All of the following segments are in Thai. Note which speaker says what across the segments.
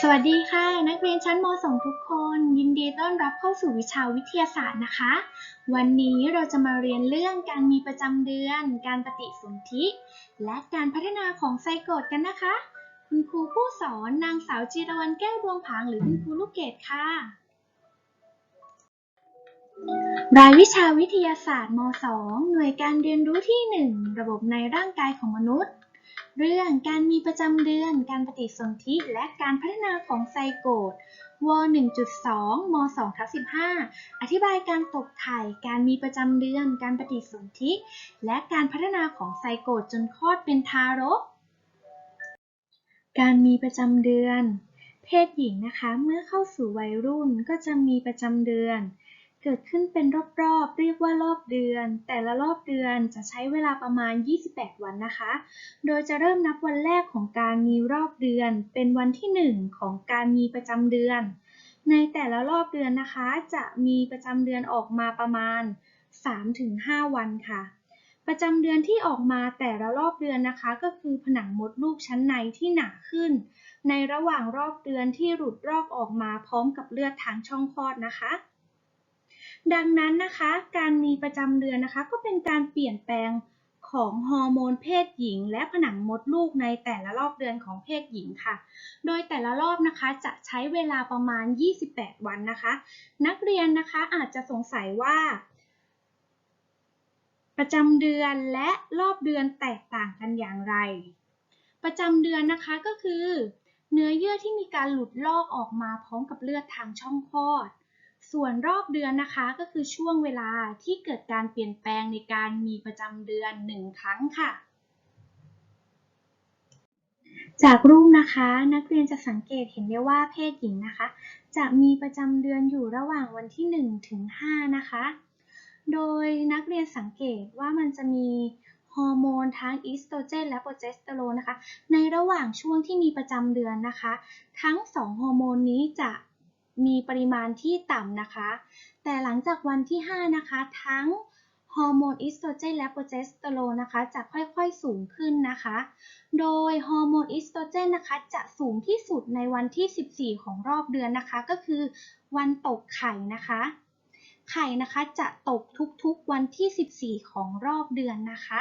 Speaker 1: สวัสดีค่ะ นักเรียนชั้นม .2 ทุกคน ยินดีต้อนรับเข้าสู่วิชาวิทยาศาสตร์นะคะ วันนี้เราจะมาเรียนเรื่องการมีประจำเดือน การปฏิสนธิ และการพัฒนาของไซโกตกันนะคะ คุณครูผู้สอนนางสาวจิรวรรณแก้วดวงผางหรือคุณครูลูกเกดค่ะ รายวิชาวิทยาศาสตร์ม .2 หน่วยการเรียนรู้ที่ 1 ระบบในร่างกายของมนุษย์ เรื่องการมีประจำเดือน การปฏิสนธิและการพัฒนาของไซโกตว 1.2 ม2ทับ15 อธิบายการตกไข่ การมีประจำเดือน การปฏิสนธิ และการพัฒนาของไซโกตจนคลอดเป็นทารก การมีประจำเดือน เพศหญิงนะคะ เมื่อเข้าสู่วัยรุ่นก็จะมีประจำเดือน เกิดขึ้นเป็นรอบๆ เรียกว่ารอบเดือน แต่ละรอบเดือนจะใช้เวลาประมาณ 28 วันนะคะ โดยจะเริ่มนับวันแรกของการมีรอบเดือน เป็นวันที่ 1 ของการมีประจำเดือน ในแต่ละรอบเดือนนะคะ จะมีประจำเดือนออกมาประมาณ 3-5 วันค่ะ ประจำเดือนที่ออกมาแต่ละรอบเดือนนะคะ ก็คือผนังมดลูกชั้นในที่หนาขึ้น ในระหว่างรอบเดือนที่หลุดรอกออกมาพร้อมกับเลือดทางช่องคลอดนะคะ ดังนั้นนะคะ การมีประจำเดือนนะคะ ก็เป็นการเปลี่ยนแปลงของฮอร์โมนเพศหญิง และผนังมดลูกในแต่ละรอบเดือนของเพศหญิงค่ะ โดยแต่ละรอบนะคะจะใช้เวลาประมาณ 28 วันนะคะ นักเรียนนะคะอาจจะสงสัยว่า ประจำเดือนและรอบเดือนแตกต่างกันอย่างไร ประจำเดือนนะคะก็คือ เนื้อเยื่อที่มีการหลุดลอกออกมาพร้อมกับเลือดทางช่องคลอด ส่วนรอบเดือนนะคะก็คือช่วงเวลาที่เกิดการเปลี่ยนแปลงในการมีประจำเดือนหนึ่งครั้งค่ะ จากรูปนะคะนักเรียนจะสังเกตเห็นได้ว่าเพศหญิงนะคะ จะมีประจำเดือนอยู่ระหว่างวันที่ 1 ถึง 5 นะคะ โดยนักเรียนสังเกตว่ามันจะมีฮอร์โมนทั้งอีสโตรเจนและโปรเจสเตอโรนนะคะ ในระหว่างช่วงที่มีประจำเดือนนะคะ ทั้ง 2 ฮอร์โมนนี้จะ มีปริมาณที่ต่ำนะคะ แต่หลังจากวันที่ 5 นะคะ ทั้งฮอร์โมนอีสโตรเจนและโปรเจสเตอโรนนะคะจะค่อยๆสูงขึ้นนะคะ โดยฮอร์โมนอีสโตรเจนนะคะจะสูงที่สุดในวันที่ 14 ของรอบเดือนนะคะ ก็คือวันตกไข่นะคะ ไข่นะคะจะตกทุกๆวันที่ 14 ของรอบเดือนนะคะ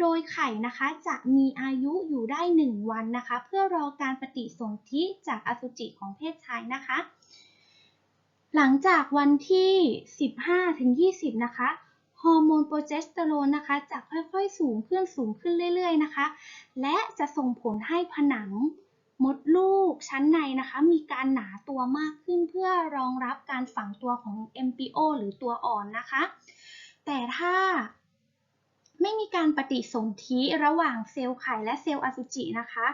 Speaker 1: โดยไข่นะคะจะมีอายุอยู่ได้ 1 วันนะคะ เพื่อรอการปฏิสนธิจากอสุจิของเพศชายนะคะ หลังจากวันที่ 15ถึง20 นะคะ ฮอร์โมนโปรเจสเตอโรนนะคะ จะค่อยๆสูงขึ้นสูงขึ้นเรื่อยๆนะคะ และจะส่งผลให้ผนังมดลูกชั้นในนะคะ มีการหนาตัวมากขึ้นเพื่อรองรับการฝังตัวของ embryo หรือตัวอ่อนนะคะ แต่ถ้าไม่มีการปฏิสนธิระหว่างเซลล์ไข่และเซลล์อสุจินะคะ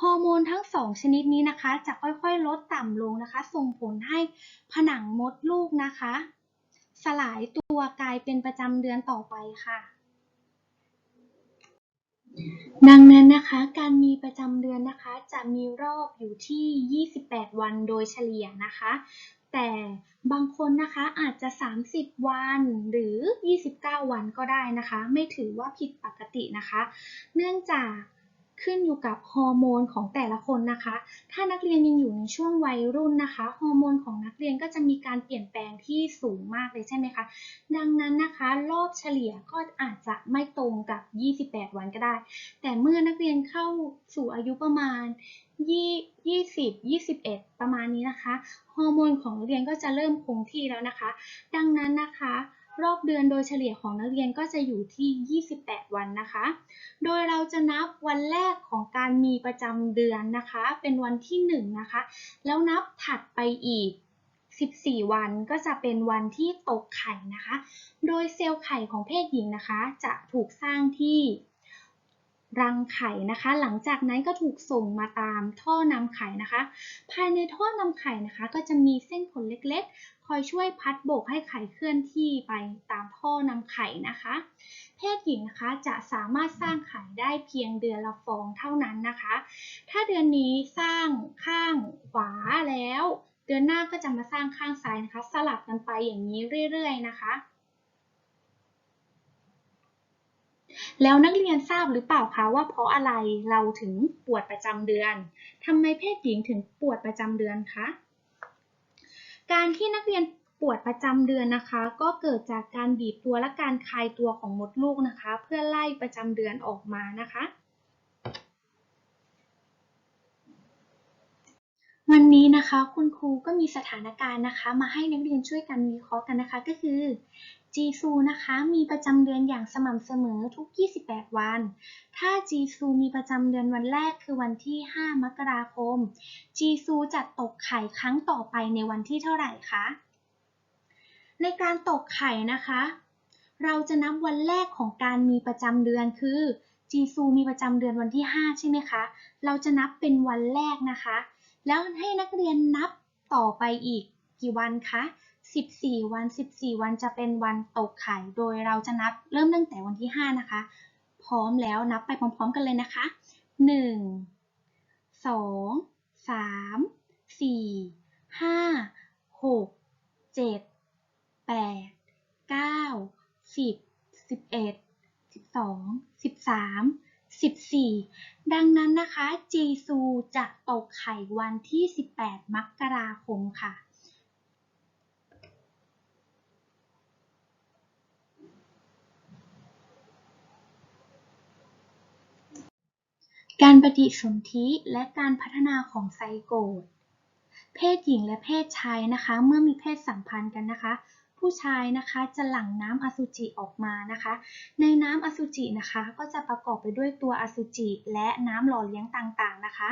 Speaker 1: ฮอร์โมนทั้งสองชนิดนี้นะคะ จะค่อยๆ ลดต่ำลงนะคะ ส่งผลให้ผนังมดลูกนะคะ สลายตัวกลายเป็นประจำเดือนต่อไปค่ะ ดังนั้นนะคะ การมีประจำเดือนนะคะ จะมีรอบอยู่ที่ 28 วันโดยเฉลี่ยนะคะ แต่บางคนนะคะอาจจะ 30 วันหรือ 29 วันก็ได้นะคะ ไม่ถือว่าผิดปกตินะคะ เนื่องจาก ขึ้นอยู่กับฮอร์โมนของแต่ละคนนะคะ ถ้านักเรียนยังอยู่ในช่วงวัยรุ่นนะคะ ฮอร์โมนของนักเรียนก็จะมีการเปลี่ยนแปลงที่สูงมากเลยใช่ไหมคะ ดังนั้นนะคะ รอบเฉลี่ยก็อาจจะไม่ตรงกับ 28 วันก็ได้ แต่เมื่อนักเรียนเข้าสู่อายุประมาณ20 21 ประมาณนี้นะคะ ฮอร์โมนของนักเรียนก็จะเริ่มคงที่แล้วนะคะ ดังนั้นนะคะ รอบเดือนโดยเฉลี่ยของนักเรียนก็จะอยู่ที่ 28 วันนะคะ โดยเราจะนับวันแรกของการมีประจำเดือนนะคะ เป็นวันที่ 1 นะคะ แล้วนับถัดไปอีก 14 วันก็จะเป็นวันที่ตกไข่นะคะ โดยเซลล์ไข่ของเพศหญิงนะคะ จะถูกสร้างที่ รังไข่นะคะ หลังจากนั้นก็ถูกส่งมาตามท่อนำไข่นะคะ ภายในท่อนำไข่นะคะ ก็จะมีเส้นขนเล็กๆ คอยช่วยพัดโบกให้ไข่เคลื่อนที่ไปตามท่อนำไข่นะคะ เพศหญิงนะคะจะสามารถสร้างไข่ได้เพียงเดือนละฟองเท่านั้นนะคะ ถ้าเดือนนี้สร้างข้างขวาแล้ว เดือนหน้าก็จะมาสร้างข้างซ้ายนะคะ สลับกันไปอย่างนี้เรื่อย ๆ นะคะ แล้วนักเรียนทราบหรือเปล่าคะว่าเพราะอะไรเราถึงปวดประจำเดือน ทำไมเพศหญิงถึงปวดประจำเดือนคะ การที่นักเรียนปวดประจำเดือนนะคะ ก็เกิดจากการบีบตัวและการคลายตัวของมดลูกนะคะ เพื่อไล่ประจำเดือนออกมานะคะ วันนี้นะคะคุณครูก็มีสถานการณ์นะคะ มาให้นักเรียนช่วยกันวิเคราะห์กันนะคะก็คือ จีซูนะคะมีประจำเดือนอย่างสม่ำเสมอทุก 28 วัน ถ้าจีซูมีประจำเดือนวันแรกคือวันที่ 5 มกราคม จีซูจะตกไข่ครั้งต่อไปในวันที่เท่าไหร่คะ ในการตกไข่นะคะ เราจะนับวันแรกของการมีประจำเดือนคือ จีซูมีประจำเดือนวันที่ 5 ใช่ไหมคะ เราจะนับเป็นวันแรกนะคะ แล้วให้นักเรียนนับต่อไปอีกกี่วันคะ 14 วัน 14 วันจะเป็นวันตกไข่ โดยเราจะนับเริ่มตั้งแต่วันที่ 5 นะคะ พร้อมแล้วนับไปพร้อมๆกันเลยนะคะ 1 2 3 4 5 6 7 8 9 10 11 12 13 14 ดังนั้นนะคะ จีซูจะตกไข่วันที่ 18 มกราคมค่ะ การปฏิสนธิและการพัฒนาของไซโกต เพศหญิงและเพศชายนะคะ เมื่อมีเพศสัมพันธ์กันนะคะ ผู้ชายนะคะจะหลั่งน้ำอสุจิออกมานะคะ ในน้ำอสุจินะคะ ก็จะประกอบไปด้วยตัวอสุจิและน้ำหล่อเลี้ยงต่างๆนะคะ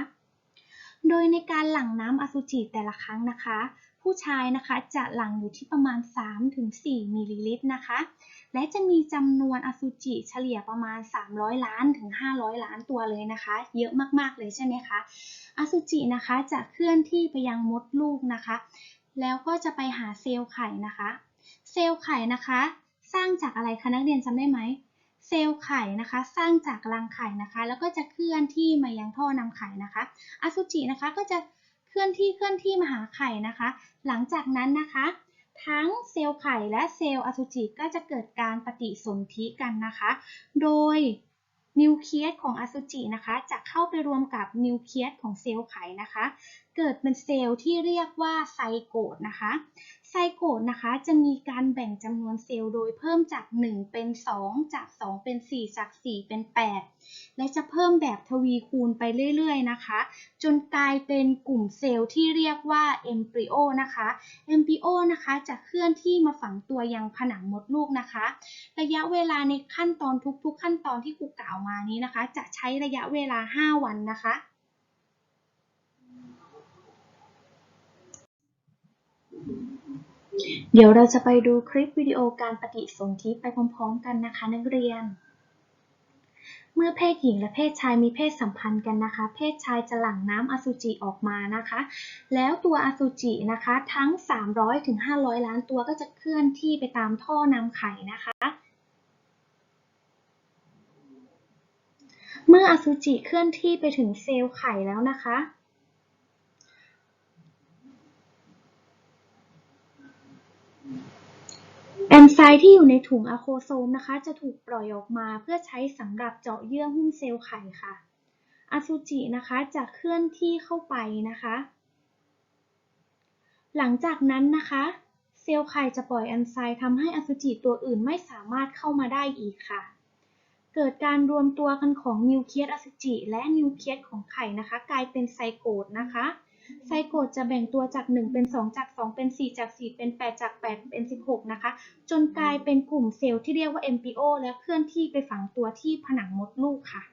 Speaker 1: โดยในการหลั่งน้ำอสุจิแต่ละครั้งนะคะ ผู้ชายนะคะจะหลั่งอยู่ที่ประมาณ 3-4 มิลลิลิตรนะคะ และจะมีจำนวนอสุจิเฉลี่ยประมาณ 300 ล้านถึง 500 ล้านตัวเลยนะคะ เยอะมากๆเลยใช่ไหมคะ อสุจินะคะจะเคลื่อนที่ไปยังมดลูกนะคะ แล้วก็จะไปหาเซลล์ไข่นะคะ เซลล์ไข่นะคะ สร้างจากอะไรคะนักเรียนจำได้ไหมเซลล์ไข่นะคะ สร้างจากรังไข่นะคะ แล้วก็จะเคลื่อนที่มายังท่อนำไข่นะคะ อสุจินะคะก็จะ เคลื่อนที่เคลื่อนที่มาหาไข่นะคะ หลังจากนั้นนะคะ ทั้งเซลล์ไข่และเซลล์อสุจิก็จะเกิดการปฏิสนธิกันนะคะ โดยนิวเคลียสของอสุจินะคะจะเข้าไปรวมกับนิวเคลียสของเซลล์ไข่นะคะ เกิดเป็นเซลล์ที่เรียกว่าไซโกตนะคะ ไซโกตนะคะจะมีการแบ่งจำนวนเซลล์โดยเพิ่มจาก 1 เป็น 2 จาก 2 เป็น 4 จาก 4 เป็น 8 และจะเพิ่มแบบทวีคูณไปเรื่อยๆนะคะ จนกลายเป็นกลุ่มเซลล์ที่เรียกว่าเอมบริโอนะคะเอมบริโอนะคะจะเคลื่อนที่มาฝังตัวยังผนังมดลูกนะคะ ระยะเวลาในขั้นตอนทุกๆ ขั้นตอนที่ครูกล่าวมานี้นะคะ จะใช้ระยะเวลา 5 วันนะคะ เดี๋ยวเราจะไปดูคลิปวิดีโอการปฏิสนธิไปพร้อมๆ กันนะคะนักเรียน เมื่อเพศหญิงและเพศชายมีเพศสัมพันธ์กันนะคะ เพศชายจะหลั่งน้ำอสุจิออกมานะคะ แล้วตัวอสุจินะคะทั้ง 300ถึง500 ล้านตัวก็จะเคลื่อนที่ไปตามท่อนำไข่นะคะเมื่ออสุจิเคลื่อนที่ไปถึงเซลล์ไข่แล้วนะคะ แอนไซม์ที่อยู่ในถุงอะโคโซมนะคะ จะถูกปล่อยออกมาเพื่อใช้สำหรับเจาะเยื่อหุ้มเซลล์ไข่ค่ะอสุจินะคะจะเคลื่อนที่เข้าไปนะคะ หลังจากนั้นนะคะ เซลล์ไข่จะปล่อยแอนไซม์ทำให้อสุจิตัวอื่นไม่สามารถเข้ามาได้อีกค่ะ เกิดการรวมตัวกันของนิวเคลียสอสุจิและนิวเคลียสของไข่นะคะ กลายเป็นไซโกตนะคะ ไซโกตจะแบ่งตัวจาก 1 เป็น 2 จาก 2 เป็น 4 จาก 4 เป็น 8 จาก 8 เป็น 16 นะคะ จนกลายเป็นกลุ่มเซลล์ที่เรียกว่า embryo และเคลื่อนที่ไปฝังตัวที่ผนังมดลูกค่ะ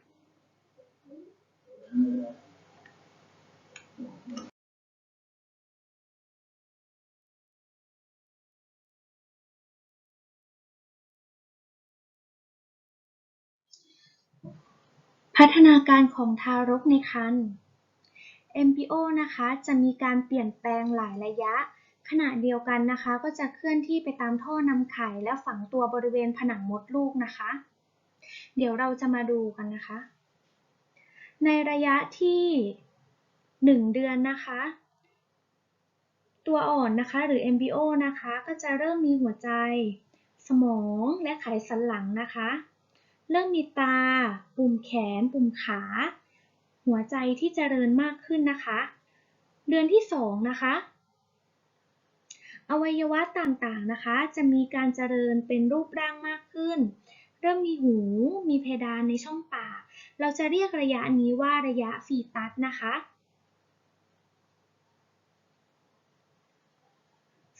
Speaker 1: พัฒนาการของทารกในครรภ์ embryo นะคะจะมีการเปลี่ยนแปลงหลายระยะ ขณะเดียวกันนะคะ ก็จะเคลื่อนที่ไปตามท่อนำไข่และฝังตัวบริเวณผนังมดลูกนะคะ เดี๋ยวเราจะมาดูกันนะคะ ในระยะที่ 1 เดือนนะคะตัวอ่อนนะคะหรือ MBO นะคะก็จะเริ่มมีหัวใจ สมองและไขสันหลังนะคะ เริ่มมีตา ปุ่มแขน ปุ่มขา หัวใจที่เจริญมากขึ้นนะคะ เดือนที่2นะคะ อวัยวะต่างๆนะคะ จะมีการเจริญเป็นรูปร่างมากขึ้น เริ่มมีหู มีเพดานในช่องปาก เราจะเรียกระยะนี้ว่าระยะฟีตัสนะคะ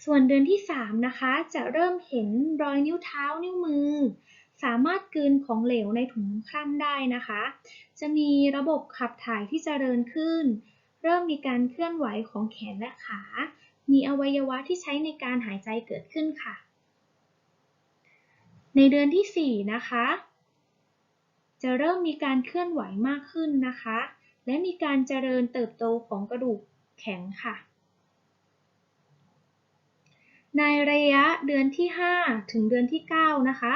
Speaker 1: ส่วนเดือนที่3นะคะ จะเริ่มเห็นรอยนิ้วเท้านิ้วมือ สามารถกลืนของเหลวในถุงคร่ำได้นะคะ จะมีระบบขับถ่ายที่เจริญขึ้น เริ่มมีการเคลื่อนไหวของแขนและขา มีอวัยวะที่ใช้ในการหายใจเกิดขึ้นค่ะ ในเดือนที่ 4 นะคะ จะเริ่มมีการเคลื่อนไหวมากขึ้นนะคะ และมีการเจริญเติบโตของกระดูกแข็งค่ะในระยะเดือนที่ 5 ถึงเดือนที่ 9 นะคะ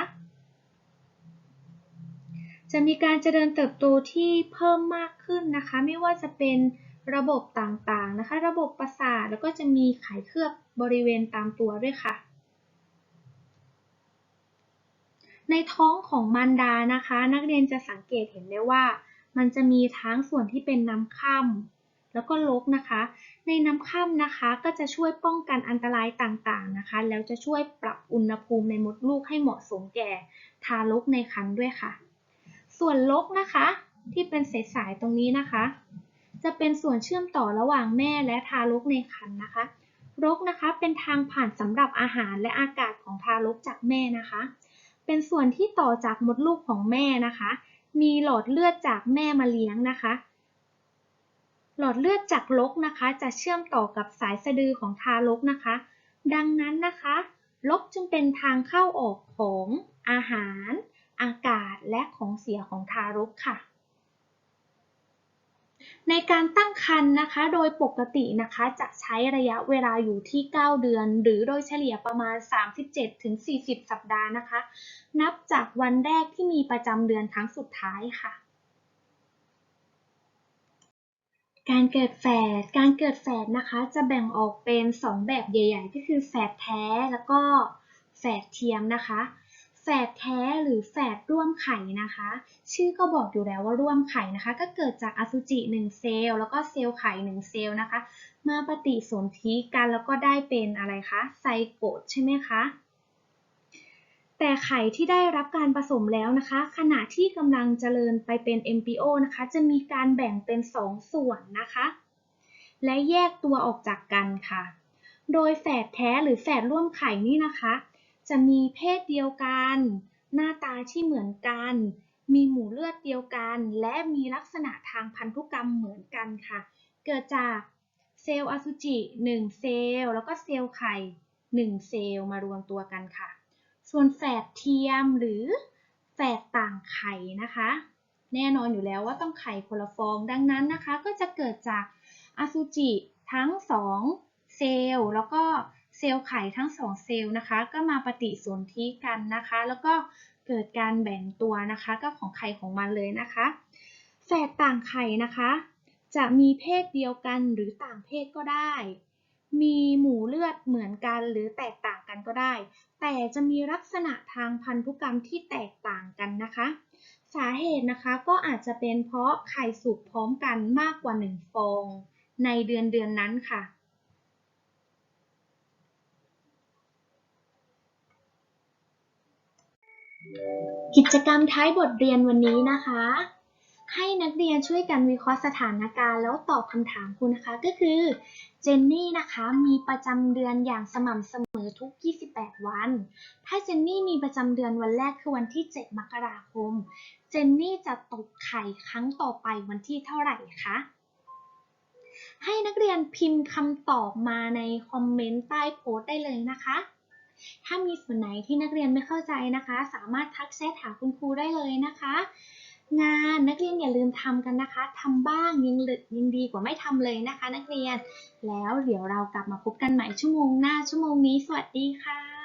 Speaker 1: จะมีการเจริญเติบโตที่เพิ่มมากขึ้นนะคะ ไม่ว่าจะเป็นระบบต่างๆนะคะ ระบบประสาทแล้วก็จะมีไขเคลือบบริเวณตามตัวด้วยค่ะ ในท้องของมารดานะคะ นักเรียนจะสังเกตเห็นได้ว่า มันจะมีทั้งส่วนที่เป็นน้ำค่ำแล้วก็ลกนะคะ ในน้ำค่ำนะคะก็จะช่วยป้องกันอันตรายต่างๆนะคะ แล้วจะช่วยปรับอุณหภูมิในมดลูกให้เหมาะสมแก่ทารกในครรภ์ด้วยค่ะ ส่วนลกนะคะ ที่เป็นสายๆตรงนี้นะคะ จะเป็นส่วนเชื่อมต่อระหว่างแม่และทารกในครรภ์นะคะ รกนะคะเป็นทางผ่านสำหรับอาหารและอากาศของทารกจากแม่นะคะ เป็นส่วนที่ต่อจากมดลูกของแม่นะคะ มีหลอดเลือดจากแม่มาเลี้ยงนะคะ หลอดเลือดจากลกนะคะ จะเชื่อมต่อกับสายสะดือของทารกนะคะ ดังนั้นนะคะลกจึงเป็นทางเข้าออกของอาหาร อากาศและของเสียของทารกค่ะ ในการตั้งครรภ์นะคะ โดยปกตินะคะจะใช้ระยะเวลาอยู่ที่ 9 เดือน หรือโดยเฉลี่ยประมาณ 37-40 สัปดาห์นะคะ นับจากวันแรกที่มีประจำเดือนครั้งสุดท้ายค่ะการเกิดแฝด การเกิดแฝดนะคะ จะแบ่งออกเป็น 2 แบบใหญ่ ๆ ก็คือแฝดแท้แล้วก็แฝดเทียมนะคะ แฝดแท้หรือแฝดร่วมไข่นะคะ ชื่อก็บอกอยู่แล้วว่าร่วมไข่นะคะ ก็เกิดจากอสุจิ1เซลล์แล้วก็เซลล์ไข่1เซลล์นะคะ มาปฏิสนธิกันแล้วก็ได้เป็นอะไรคะไซโกตใช่ไหมคะแต่ไข่ที่ได้รับการผสมแล้วนะคะ ขณะที่กำลังเจริญไปเป็น embryo นะคะ จะมีการแบ่งเป็น 2 ส่วนนะคะ และแยกตัวออกจากกันค่ะ โดยแฝดแท้หรือแฝดร่วมไข่นี่นะคะ จะมีเพศเดียวกัน หน้าตาที่เหมือนกัน มีหมู่เลือดเดียวกัน และมีลักษณะทางพันธุกรรมเหมือนกันค่ะ เกิดจากเซลล์อสุจิ 1 เซลล์แล้วก็เซลล์ไข่ 1 เซลล์มารวมตัวกันค่ะ ส่วนแฝดเทียมหรือแฝดต่างไข่นะคะ แน่นอนอยู่แล้วว่าต้องไข่คนละฟอง ดังนั้นนะคะ ก็จะเกิดจากอสุจิทั้ง 2 เซลล์แล้วก็ เซลล์ไข่ทั้ง2เซลล์นะคะ ก็มาปฏิสนธิกันนะคะ แล้วก็เกิดการแบ่งตัวนะคะ ก็ของไข่ของมันเลยนะคะแฝดต่างไข่นะคะ จะมีเพศเดียวกันหรือต่างเพศก็ได้ มีหมู่เลือดเหมือนกันหรือแตกต่างกันก็ได้ แต่จะมีลักษณะทางพันธุกรรมที่แตกต่างกันนะคะ สาเหตุนะคะก็อาจจะเป็นเพราะไข่สุกพร้อมกันมากกว่า 1 ฟอง ในเดือนเดือนนั้นค่ะ กิจกรรมท้ายบทเรียนวันนี้นะคะ ให้นักเรียนช่วยกันวิเคราะห์สถานการณ์แล้วตอบคำถามคุณนะคะ ก็คือเจนนี่นะคะมีประจำเดือนอย่างสม่ำเสมอทุก 28 วัน ถ้าเจนนี่มีประจำเดือนวันแรกคือวันที่ 7 มกราคม เจนนี่จะตกไข่ครั้งต่อไปวันที่เท่าไหร่คะ ให้นักเรียนพิมพ์คำตอบมาในคอมเมนต์ใต้โพสต์ได้เลยนะคะ ถ้ามีส่วนไหนที่นักเรียนไม่เข้าใจนะคะ สามารถทักแชทหาคุณครูได้เลยนะคะ งานนักเรียนอย่าลืมทำกันนะคะทำบ้างยังยังดีกว่าไม่ทำเลยนะคะ นักเรียน แล้วเดี๋ยวเรากลับมาพบกันใหม่ชั่วโมงหน้าชั่วโมงนี้ สวัสดีค่ะ